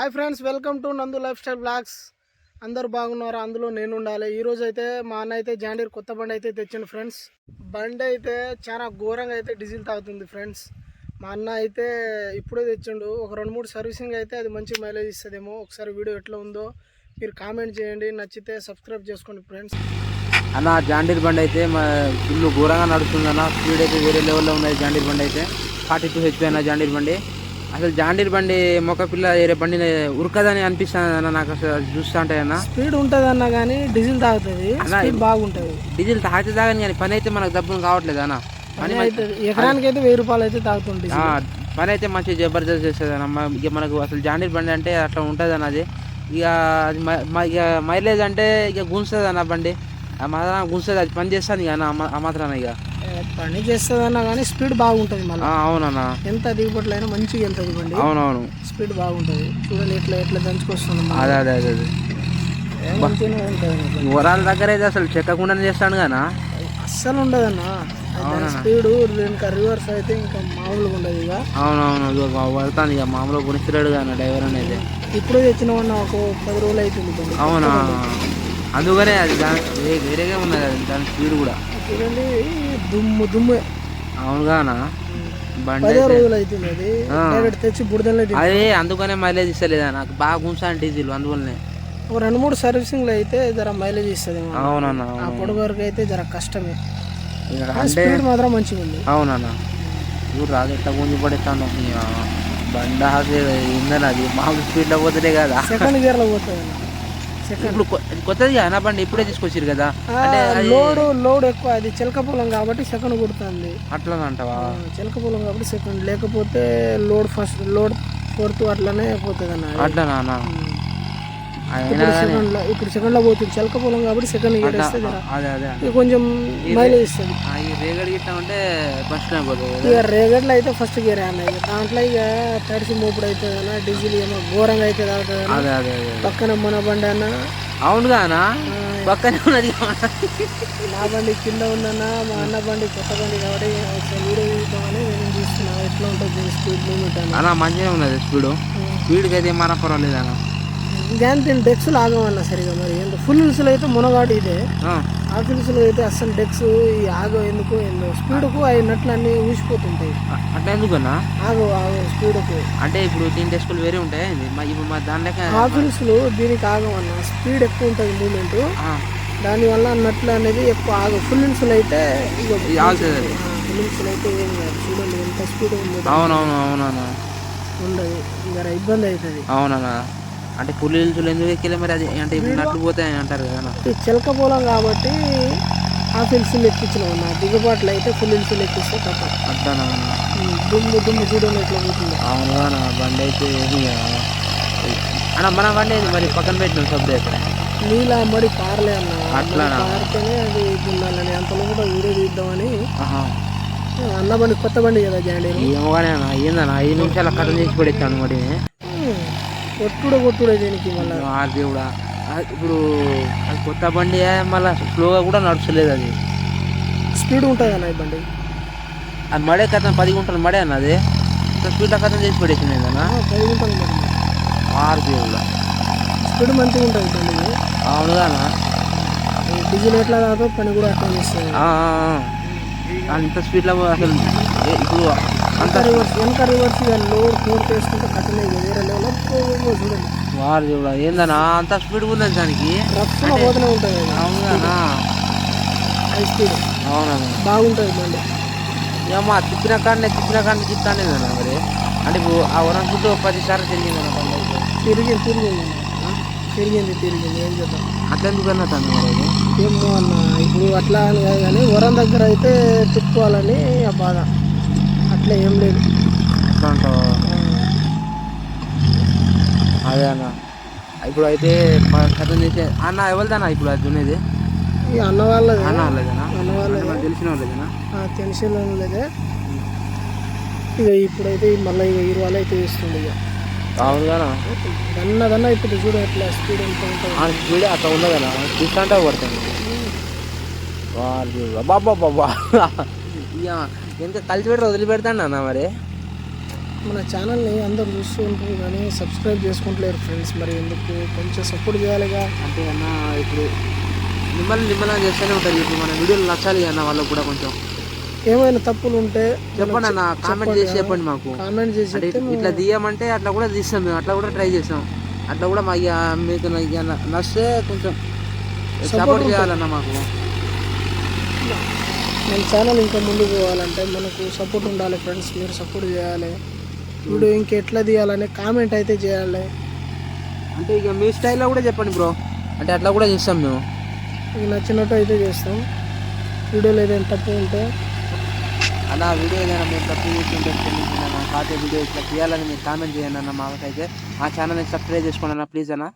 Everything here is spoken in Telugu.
Hi friends welcome to Nandu lifestyle blogs అందరు బాగున్నారు? అందులో నేను ఉండాలి. ఈరోజు అయితే మా అన్న అయితే జాండీర్ కొత్త బండి అయితే తెచ్చిండు ఫ్రెండ్స్ బండి అయితే చాలా ఘోరంగా అయితే డీజిల్ తాగుతుంది ఫ్రెండ్స్ మా అన్న అయితే ఇప్పుడే తెచ్చిండు. ఒక రెండు మూడు సర్వీసింగ్ అయితే అది మంచి మైలేజ్ ఇస్తుందేమో. ఒకసారి వీడియో ఎట్లా ఉందో మీరు కామెంట్ చేయండి. నచ్చితే సబ్స్క్రైబ్ చేసుకోండి ఫ్రెండ్స్ అన్న జాండీర్ బండి అయితే మా ఫుల్ ఘోరంగా నడుస్తుంది అన్న స్పీడ్ అయితే వేరే లెవెల్లో ఉన్నది జాండీర్ బండి అయితే. ఫార్టీ టూ హెచ్పి అన్న జాండీర్ బండి. అసలు జాండీర్ బండి మొక్క పిల్ల వేరే బండి ఉరకదని అనిపిస్తుంది అన్న నాకు అసలు చూస్తా అంటే అన్న. స్పీడ్ ఉంటుంది అన్న కానీ డీజిల్ తాగుతుంది స్పీడ్ బాగుంటుంది. డీజిల్ తాగితే తాగని కానీ పని అయితే మనకు డబ్బులు కావట్లేదు అన్న. పని అయితే ఎకరానికి అయితే వెయ్యి రూపాయలు అయితే తాగుతుంది ఆ, పని అయితే మంచి జబర్దస్త్ చేస్తుంది అన్న. ఇక మనకు అసలు జాండీర్ బండి అంటే అట్లా ఉంటుంది అన్న అది. ఇక అది ఇక మైలేజ్ అంటే ఇక గుంస్తుంది అన్న బండి. ఆ మాత్రం గుంస్తుంది అది పని చేస్తాను ఇక అన్న ఆ మాత్రాన ఇక. పని చేస్తుంది అన్న కానీ స్పీడ్ బాగుంటుంది మళ్ళీ. అవునన్నా. ఎంత దిగుబడులు అయినా మంచిగా వెళ్తుంది బండి అవునవును. స్పీడ్ బాగుంటుంది. చూడండి ఎట్లా ఎట్లా దంచుకొస్తుంది. అదే అదే అదే అదే. వరాల దగ్గర అయితే అసలు చెక్కకుండానే చేస్తాను గానా అస్సలు ఉండదన్న స్పీడ్ ఇంకా రివర్స్ అయితే ఇంకా మామూలుగా ఉండదు ఇక. అవునవును వెళ్తాను ఇక మామూలుగా గుణిస్తున్నాడు కానీ డ్రైవర్ అనేది. ఇప్పుడే తెచ్చినామన్న ఒక పది రోజులు అవుతుంది బండి అవునా? అందుకనే అది వేరేగా ఉన్నది దాని స్పీడ్ కూడా. చూడండి దుమ్ము దుమ్ము. అవునుగానా బండి పదే రోజులు అవుతుంది అది. డైరెక్ట్ తెచ్చి బుడదలే అదే అందుకనే మైలేజ్ ఇస్తలేదా? నాకు బాగా గుంసాను డీజిల్ అందువల్లనే. ఒక రెండు మూడు సర్వీసింగ్లు అయితే జర మైలేజ్ ఇస్తుంది అవునన్నా పొడుగు వరకు అయితే జర కష్టమే. స్పీడ్ మాత్రం మంచిగా ఉంది అవునన్నా. చూడు రాదు ఎట్లా గుంజి పడేస్తాను బండ ఏందని అది? మామూలు స్పీడ్లో పోతుందే కదా. సెకండ్ గేర్లో పోతుంది. ఇప్పుడు కొత్తది నా బండి ఇప్పుడే తీసుకొచ్చారు కదా. అంటే లోడ్ లోడ్ ఎక్కువ అది చిలక పొలం కాబట్టి సెకండ్ కొడుతుంది. అట్లా అంటావా? చిలక పొలం కాబట్టి సెకండ్ లేకపోతే లోడ్ ఫస్ట్ లోడ్ ఫోర్త్ అట్లనే పోతుంది అన్న? అట్లా నాన్న ఇప్పుడు సెకండ్లో ఇప్పుడు సెకండ్లో పోతుంది. చిలక పొలం కాబట్టి సెకండ్ జర అదే కొంచెం మైలేజ్ ఇస్తుంది. రేగడి ఉంటే ఫస్ట్ ఇక రేగడ్లో అయితే ఫస్ట్ గేర్ అన్న. ఇక దాంట్లో ఇక తడిసి మోపుడు అవుతుంది అన్న డీజిల్ ఏమో ఘోరంగా అదే అదే పక్కన మన బండి అన్న. అవునుగానా పక్కనే ఉన్నది నా బండి కింద ఉందన్న మా అన్న బండి కొత్త బండి కాబట్టి వీడియో చూద్దామని నేను చూస్తున్నా. ఎట్లా ఉంటుంది స్పీడ్ లిమిట్ అన్న. మంచిగా ఉన్నది స్పీడ్ స్పీడ్కి అయితే మన పర్వాలేదు అన్న. కానీ దీని డెక్స్ లాగమన్న సరిగా మరి. ఫుల్ హిల్స్లో అయితే మునగాడు ఇదే. ఆ, ఆ హిల్స్లో అయితే అస్సలు డెక్స్ ఈ ఆగో ఎందుకు స్పీడ్కు అవి నట్లు అన్నీ ఊసిపోతుంటాయి. అట్లా ఎందుకన్నా? ఆగో ఆగో స్పీడ్కు అంటే ఇప్పుడు దీని టెస్టులు వేరే ఉంటాయి ఇప్పుడు మా దాని లెక్క ఆ హిల్స్లో దీనికి ఆగమన్న. స్పీడ్ ఎక్కువ ఉంటుంది మూమెంట్ దానివల్ల నట్లు అనేది ఎక్కువ ఆగ ఫుల్ హిల్స్లో అయితే ఇక. ఫుల్ హిల్స్లో అయితే ఏం కాదు. చూడండి ఎంత స్పీడ్ ఉంది. అవునవును అవునన్నా. ఉండదు. జర ఇబ్బంది అవుతుంది. అవునన్నా. అంటే పులి హిల్స్లు ఎందుకు ఎక్కిలే మరి? అది అంటే నట్లు పోతాయి అంటారు కదా చిలక పొలం కాబట్టి హాఫ్ హిల్స్లు ఎక్కించినాం నా దిగుబాట్లు అయితే ఫుల్ ఎక్కిస్తే తప్ప. ఉమ్, దుమ్ము దుమ్ము చూడండి ఎట్లా పోతుంది అవునుగా నా బండి అయితే ఏమి అన్న మన బండి మరి పక్కన పెట్టిన సబ్జెక్ట్ ఎక్కడ నీలా మరి పారలే అన్న. అట్లానా? మరి పారితేనే అది దున్నాలని అంతలో కూడా వీడియో తీద్దామని. అన్న బండి కొత్త బండి కదా జాండీరు ఏమో కానీ అన్న ఏందన్న ఐదు నిమిషాల కథం చేసి పడేస్తాను మరి. కొట్టుడు కొట్టుడే దీనికి మళ్ళీ? ఆ దేవుడా. ఇప్పుడు అది కొత్త బండి మళ్ళీ స్లోగా కూడా నడుచలేదు అది. స్పీడ్ ఉంటుంది అన్న ఈ బండి? అది మడే కథం పది గుంటలు మడే అన్న అది. స్పీడ్లో కథం చేసి పడేసింది ఆ, పది మరి ఆరు దేవుడా. స్పీడ్ మంచిగా ఉంటుంది బండి అవునుగా అన్న. డీజిల్ ఎట్లా కాదో పని కూడా అట్లా చేస్తుంది. అంత స్పీడ్లో అసలు ఇప్పుడు అంత రివర్స్ వెనక రివర్స్ లోడ్ ఫోర్ చేసుకుంటే కట్టలే ఇక వేరే లెవెల్ చూడండి. వారు దేవుడా ఏందన్నా అంత స్పీడ్ ఉందని దానికి? రఫ్గా పోతూనే ఉంటుంది అది. అవునుగా హై స్పీడ్ అవునన్నా బాగుంటుంది బండి ఏమో తిప్పిన కాడనే తిప్పిన కాడనే తిప్పానే మరి? అంటే ఇప్పుడు ఆ వరం ఫుడ్ పదిసార్లు తిరిగింది బండి అయితే. తిరిగి తిరిగింది. తిరిగింది తిరిగింది. ఏం చేద్దాం? అట్లా ఎందుకన్నా తను మరి? ఏమో అన్న ఇప్పుడు అట్లా అని కాదు కానీ వరం దగ్గర అయితే తిప్పుకోవాలని ఆ బాధ. అట్లా ఏం లేదు. అట్లా అంటావా అదే అన్న. ఇప్పుడు అయితే కథం చేసే అన్న ఎవరిదన్నా ఇప్పుడు అది దున్నేది ఈ అన్న వాళ్ళది. అన్న వాళ్ళదేనా? అన్న వాళ్ళది మనకు తెలిసిన వాళ్ళదేనా? తెలిసిన లేదే ఇక ఇప్పుడైతే మళ్ళీ ఇక ఇరవై అయితే ఇస్తుంది ఇక. అవునుగా దన్న దన్న ఇప్పుడు చూడ ఎట్లా స్పీడ్ ఎంత ఉంటుంది. స్పీడ్ అట్లా ఉన్నదన్నా. చూస్తుంటే పడుతుంది వాళ్ళు బాబా బాబా ఇక కలిసి పెట్టి వదిలిపెడతాను అన్న మరి. మన ఛానల్ని అందరూ చూస్తూ ఉంటారు కానీ సబ్స్క్రైబ్ చేసుకుంటలేరు ఫ్రెండ్స్ మరి ఎందుకు? కొంచెం సపోర్ట్ చేయాలిగా. అంటే అన్న ఇప్పుడు మిమ్మల్ని నిమ్మలంగా చేస్తూనే ఉంటుంది ఇప్పుడు మన వీడియోలు నచ్చాలి అన్న వాళ్ళకు కూడా కొంచెం. ఏమైనా తప్పులు ఉంటే చెప్పండి అన్న కామెంట్ చేసి చెప్పండి మాకు. కామెంట్ చేసి ఇట్లా తీయమంటే అట్లా కూడా తీస్తాం మేము. అట్లా కూడా ట్రై చేస్తాం. అట్లా కూడా మా ఇక మీకు నా- ఇక న- నచ్చితే కొంచెం సపోర్ట్ చేయాలన్న మాకు. మన ఛానల్ ఇంకా ముందుకు పోవాలంటే మనకు సపోర్ట్ ఉండాలి ఫ్రెండ్స్ మీరు సపోర్ట్ చేయాలి. వీడియో ఇంకెట్లా తీయాలని కామెంట్ అయితే చేయాలి. అంటే ఇక మీ స్టైల్లో కూడా చెప్పండి బ్రో అంటే అట్లా కూడా చేస్తాం మేము. మీకు నచ్చినట్టు అయితే చేస్తాం. వీడియోలో ఏదైనా తప్పు ఉంటే అలా వీడియో ఏదైనా మీరు తప్పు చేస్తుంటే పాత వీడియో ఇట్లా తీయాలని మీరు కామెంట్ చేయండి అన్న మాకైతే. మా ఛానల్ని సబ్స్క్రైబ్ చేసుకోండి అన్న ప్లీజ్ అన్న.